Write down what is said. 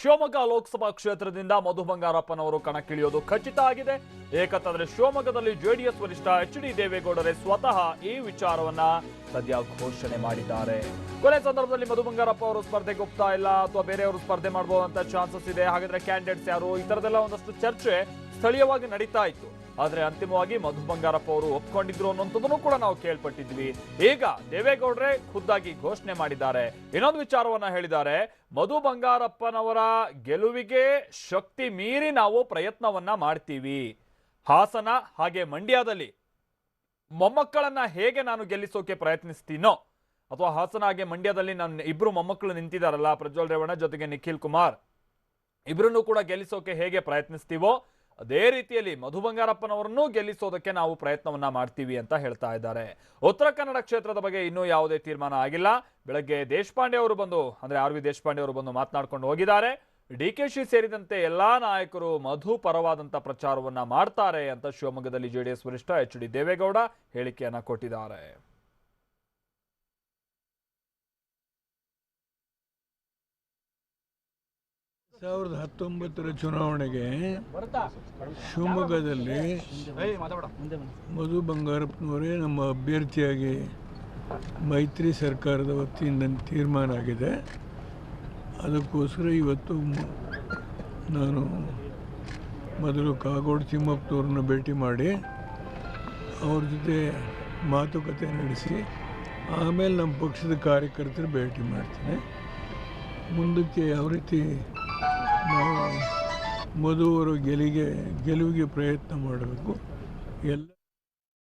ಶಿವಮೊಗ್ಗ ಲೋಕಸಭಾ ಕ್ಷೇತ್ರದಿಂದ ಮಧು ಬಂಗಾರಪ್ಪನವರು ಕಣಕ್ಕಿಳಿಯೋದು ಖಚಿತ ಆಗಿದೆ. ಏಕಂತಂದ್ರೆ ಶಿವಮೊಗ್ಗದಲ್ಲಿ ಜೆಡಿಎಸ್ ವರಿಷ್ಠ ಎಚ್ ಡಿ ದೇವೇಗೌಡರೇ ಸ್ವತಃ ಈ ವಿಚಾರವನ್ನ ಸದ್ಯ ಘೋಷಣೆ ಮಾಡಿದ್ದಾರೆ. ಕೊನೆ ಸಂದರ್ಭದಲ್ಲಿ ಮಧು ಬಂಗಾರಪ್ಪ ಅವರು ಸ್ಪರ್ಧೆಗೆ ಒಪ್ತಾ ಇಲ್ಲ, ಅಥವಾ ಬೇರೆಯವರು ಸ್ಪರ್ಧೆ ಮಾಡಬಹುದಂತ ಚಾನ್ಸಸ್ ಇದೆ. ಹಾಗಾದ್ರೆ ಕ್ಯಾಂಡಿಡೇಟ್ಸ್ ಯಾರು? ಈ ತರದೆಲ್ಲ ಒಂದಷ್ಟು ಚರ್ಚೆ ಸ್ಥಳೀಯವಾಗಿ ನಡೀತಾ ಇತ್ತು. ಆದ್ರೆ ಅಂತಿಮವಾಗಿ ಮಧು ಬಂಗಾರಪ್ಪ ಅವರು ಒಪ್ಕೊಂಡಿದ್ರು ಅನ್ನೋಂಥದ್ದನ್ನು ಕೂಡ ನಾವು ಕೇಳ್ಪಟ್ಟಿದ್ವಿ. ಈಗ ದೇವೇಗೌಡ್ರೆ ಖುದ್ದಾಗಿ ಘೋಷಣೆ ಮಾಡಿದ್ದಾರೆ. ಇನ್ನೊಂದು ವಿಚಾರವನ್ನ ಹೇಳಿದ್ದಾರೆ. ಮಧು ಬಂಗಾರಪ್ಪನವರ ಗೆಲುವಿಗೆ ಶಕ್ತಿ ಮೀರಿ ನಾವು ಪ್ರಯತ್ನವನ್ನ ಮಾಡ್ತೀವಿ. ಹಾಸನ ಹಾಗೆ ಮಂಡ್ಯದಲ್ಲಿ ಮೊಮ್ಮಕ್ಕಳನ್ನ ಹೇಗೆ ನಾನು ಗೆಲ್ಲಿಸೋಕೆ ಪ್ರಯತ್ನಿಸ್ತೀನೋ ಅಥವಾ ಹಾಸನ ಹಾಗೆ ಮಂಡ್ಯದಲ್ಲಿ ನಾನು ಇಬ್ರು ಮೊಮ್ಮಕ್ಕಳು ನಿಂತಿದ್ದಾರಲ್ಲ ಪ್ರಜ್ವಲ್ ರೇವಣ್ಣ ಜೊತೆಗೆ ನಿಖಿಲ್ ಕುಮಾರ್ ಇಬ್ಬರನ್ನು ಕೂಡ ಗೆಲ್ಲಿಸೋಕೆ ಹೇಗೆ ಪ್ರಯತ್ನಿಸ್ತೀವೋ, ಅದೇ ರೀತಿಯಲ್ಲಿ ಮಧು ಬಂಗಾರಪ್ಪನವರನ್ನೂ ಗೆಲ್ಲಿಸೋದಕ್ಕೆ ನಾವು ಪ್ರಯತ್ನವನ್ನ ಮಾಡ್ತೀವಿ ಅಂತ ಹೇಳ್ತಾ ಇದ್ದಾರೆ. ಉತ್ತರ ಕನ್ನಡ ಕ್ಷೇತ್ರದ ಬಗ್ಗೆ ಇನ್ನೂ ಯಾವುದೇ ತೀರ್ಮಾನ ಆಗಿಲ್ಲ. ಬೆಳಗ್ಗೆ ದೇಶಪಾಂಡೆ ಅವರು ಬಂದು, ಅಂದ್ರೆ ಆರ್ ವಿ ದೇಶಪಾಂಡೆ ಅವರು ಬಂದು ಮಾತನಾಡ್ಕೊಂಡು ಹೋಗಿದ್ದಾರೆ. ಡಿ ಕೆ ಶಿ ಸೇರಿದಂತೆ ಎಲ್ಲಾ ನಾಯಕರು ಮಧು ಪರವಾದಂತ ಪ್ರಚಾರವನ್ನ ಮಾಡ್ತಾರೆ ಅಂತ ಶಿವಮೊಗ್ಗದಲ್ಲಿ ಜೆಡಿಎಸ್ ವರಿಷ್ಠ ಎಚ್ ಡಿ ದೇವೇಗೌಡ ಹೇಳಿಕೆಯನ್ನ ಕೊಟ್ಟಿದ್ದಾರೆ. ಸಾವಿರದ ಹತ್ತೊಂಬತ್ತರ ಚುನಾವಣೆಗೆ ಶಿವಮೊಗ್ಗದಲ್ಲಿ ಮಧು ಬಂಗಾರಪ್ಪನವರೇ ನಮ್ಮ ಅಭ್ಯರ್ಥಿಯಾಗಿ ಮೈತ್ರಿ ಸರ್ಕಾರದ ವತಿಯಿಂದ ತೀರ್ಮಾನ ಆಗಿದೆ. ಅದಕ್ಕೋಸ್ಕರ ಇವತ್ತು ನಾನು ಮೊದಲು ಕಾಗೋಡು ತಿಮ್ಮಪ್ಪನವ್ರನ್ನ ಭೇಟಿ ಮಾಡಿ ಅವ್ರ ಜೊತೆ ಮಾತುಕತೆ ನಡೆಸಿ ಆಮೇಲೆ ನಮ್ಮ ಪಕ್ಷದ ಕಾರ್ಯಕರ್ತರು ಭೇಟಿ ಮಾಡ್ತೀನಿ. ಮುಂದಕ್ಕೆ ಯಾವ ರೀತಿ ನಾವು ಮಧುವರು ಗೆಲಿಗೆ ಗೆಲುವಿಗೆ ಪ್ರಯತ್ನ ಮಾಡಬೇಕು ಎಲ್ಲ